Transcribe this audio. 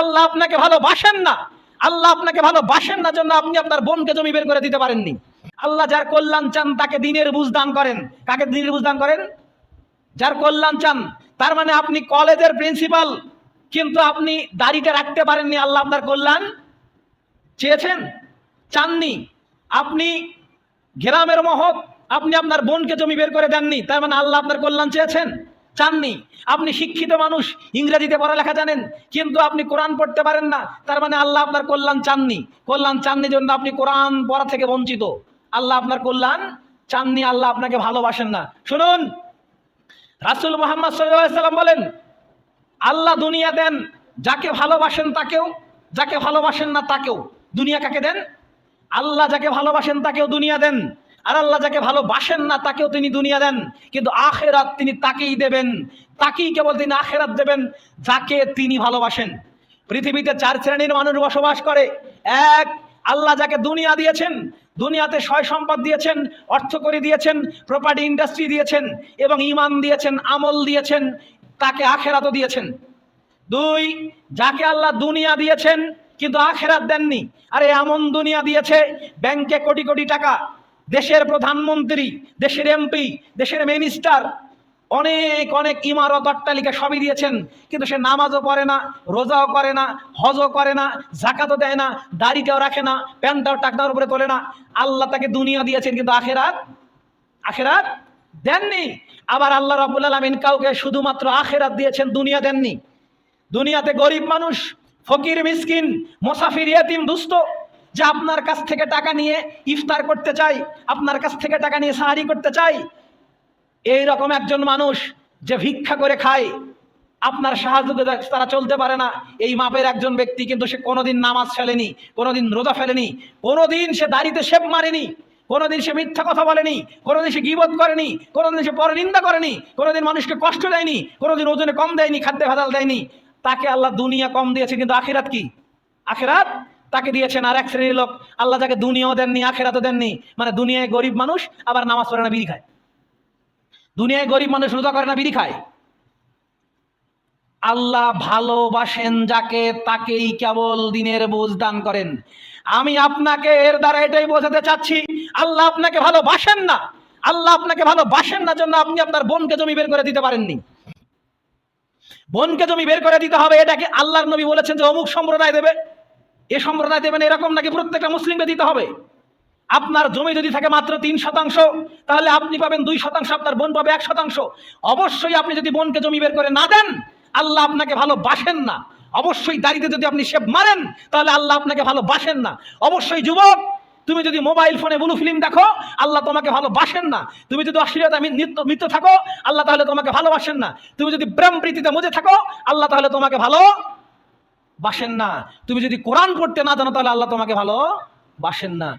আল্লাহ আপনাকে ভালোবাসেন না। আল্লাহ আপনাকে ভালোবাসেন না জন্য আপনি আপনার বোনকে জমি বের করে দিতে পারেননি। আল্লাহ যার কল্যাণ চান, তাকে দিনের বুঝ দান করেন। কাকে দিনের বুঝ দান করেন? যার কল্যাণ চান, তার মানে আপনি কলেজের প্রিন্সিপাল, কিন্তু আপনি দাড়িটা রাখতে পারেননি, আল্লাহ আপনার কল্যাণ চেয়েছেন, চাননি। আপনি গ্রামের মহৎ, আপনি আপনার বোনকে জমি বের করে দেননি, তার মানে আল্লাহ আপনার কল্যাণ চেয়েছেন। চাননি। আপনি শিক্ষিত মানুষ, ইংরেজিতে পড়ালেখা জানেন, কিন্তু আপনি কোরআন পড়তে পারেন না। তার মানে আল্লাহ আপনার কল্যাণ চাননি। কল্যাণ চাননি জন্য আপনি কোরআন পড়া থেকে বঞ্চিত। আল্লাহ আপনার কল্যাণ চাননি, আল্লাহ আপনাকে ভালোবাসেন না। শুনুন, রাসুল মোহাম্মদ সাল্লাম বলেন, আল্লাহ দুনিয়া দেন, যাকে ভালোবাসেন তাকেও, যাকে ভালোবাসেন না তাকেও। দুনিয়া কাকে দেন? আল্লাহ যাকে ভালোবাসেন তাকেও দুনিয়া দেন। আর আল্লাহ যাকে ভালোবাসেন না, তাকেও তিনি দুনিয়া দেন। কিন্তু আখেরাত তিনি তাকেই দেবেন। তাকেই কেবল তিনি আখেরাত দেবেন, যাকে তিনি ভালোবাসেন। পৃথিবীতে চার শ্রেণির মানুষ বসবাস করে। এক, আল্লাহ যাকে দুনিয়া দিয়েছেন, দুনিয়াতে সয় সম্পদ দিয়েছেন, অর্থ করে দিয়েছেন প্রপার্টি ইন্ডাস্ট্রি দিয়েছেন, এবং ইমান দিয়েছেন, আমল দিয়েছেন, তাকে আখেরাতও দিয়েছেন। দুই, যাকে আল্লাহ দুনিয়া দিয়েছেন, কিন্তু আখেরাত দেননি, আরে এমন দুনিয়া দিয়েছে, ব্যাংকে কোটি কোটি টাকা দেশের প্রধানমন্ত্রী, দেশের এমপি, দেশের মিনিস্টার অনেক অনেক ইমারত অট্টালিকা সবই দিয়েছেন, কিন্তু সে নামাজও করে না, রোজাও করে না, হজও করে না, জাকাতও দেয় না, দাড়িটাও রাখে না, প্যান্টটাও টাকটার উপরে তোলে না। আল্লাহ তাকে দুনিয়া দিয়েছেন, কিন্তু আখেরাত আখেরাত দেননি। আবার আল্লাহ রাবুল আলমিন কাউকে শুধুমাত্র আখেরাত দিয়েছেন, দুনিয়া দেননি। দুনিয়াতে গরিব মানুষ, ফকির, মিসকিন, মোসাফির, ইয়াতিম, দুস্থ যে আপনার কাছ থেকে টাকা নিয়ে ইফতার করতে চাই, আপনার কাছ থেকে টাকা নিয়ে সাহারি করতে চাই এই রকম একজন মানুষ যে ভিক্ষা করে খায়, আপনার সাহায্য তারা চলতে পারে না। এই মাপের একজন ব্যক্তি কিন্তু সে কোনোদিন নামাজ ফেলেনি, কোনোদিন রোজা ফেলেনি, কোনোদিন সে দাড়িতে শেপ মারেনি, কোনোদিন সে মিথ্যা কথা বলেনি, কোনোদিন সে গিবত করেনি, কোনোদিন সে পরনিন্দা করেনি, কোনোদিন মানুষকে কষ্ট দেয়নি, কোনোদিন ওজনে কম দেয়নি, খাদ্যে ভেদাল দেয়নি। তাকে আল্লাহ দুনিয়া কম দিয়েছে, কিন্তু আখিরাত কি? আখেরাত তাকে দিয়েছেন আর এক শ্রেণির লোক। আল্লাহ যাকে দুনিয়াও দেননি, আখেরাতও দেননি। মানে দুনিয়ায় গরিব মানুষ আবার নামাজ পড়ে না, বিড়ি খায়। দুনিয়ায় গরিব মানুষ রোজা করে না, বিড়ি খায়। আল্লাহ ভালোবাসেন যাকে, তাকেই কেবল দিনের বোঝ দান করেন। আমি আপনাকে এর দ্বারা এটাই বোঝাতে চাচ্ছি, আল্লাহ আপনাকে ভালোবাসেন না। আল্লাহ আপনাকে ভালোবাসেন না জন্য আপনি আপনার বোনকে জমি বের করে দিতে পারেননি। বোনকে জমি বের করে দিতে হবে এটাকে আল্লাহর নবী বলেছেন যে অমুক সম্প্রদায় দেবে? এ সম্প্রদায় দেবেন এরকম নাকি প্রত্যেকটা মুসলিমকে দিতে হবে? আপনার জমি যদি থাকে মাত্র তিন শতাংশ, তাহলে আপনি পাবেন দুই শতাংশ, আপনার বোন পাবে এক শতাংশ। অবশ্যই আপনি যদি বোনকে জমি বের করে না দেন, আল্লাহ আপনাকে ভালোবাসেন না। অবশ্যই দাড়িতে যদি আপনি শেপ মারেন, তাহলে আল্লাহ আপনাকে ভালোবাসেন না। অবশ্যই যুবক, তুমি যদি মোবাইল ফোনে ব্লু ফিল্ম দেখো, আল্লাহ তোমাকে ভালোবাসেন না। তুমি যদি অশ্লীলতা নিত্য মৃত্যু থাকো, আল্লাহ তাহলে তোমাকে ভালোবাসেন না। তুমি যদি প্রেম প্রীতিতে মজে থাকো, আল্লাহ তাহলে তোমাকে ভালো বাসেন না। তুমি যদি কোরআন পড়তে না জানো তাহলে আল্লাহ তোমাকে ভালো বাসেন না।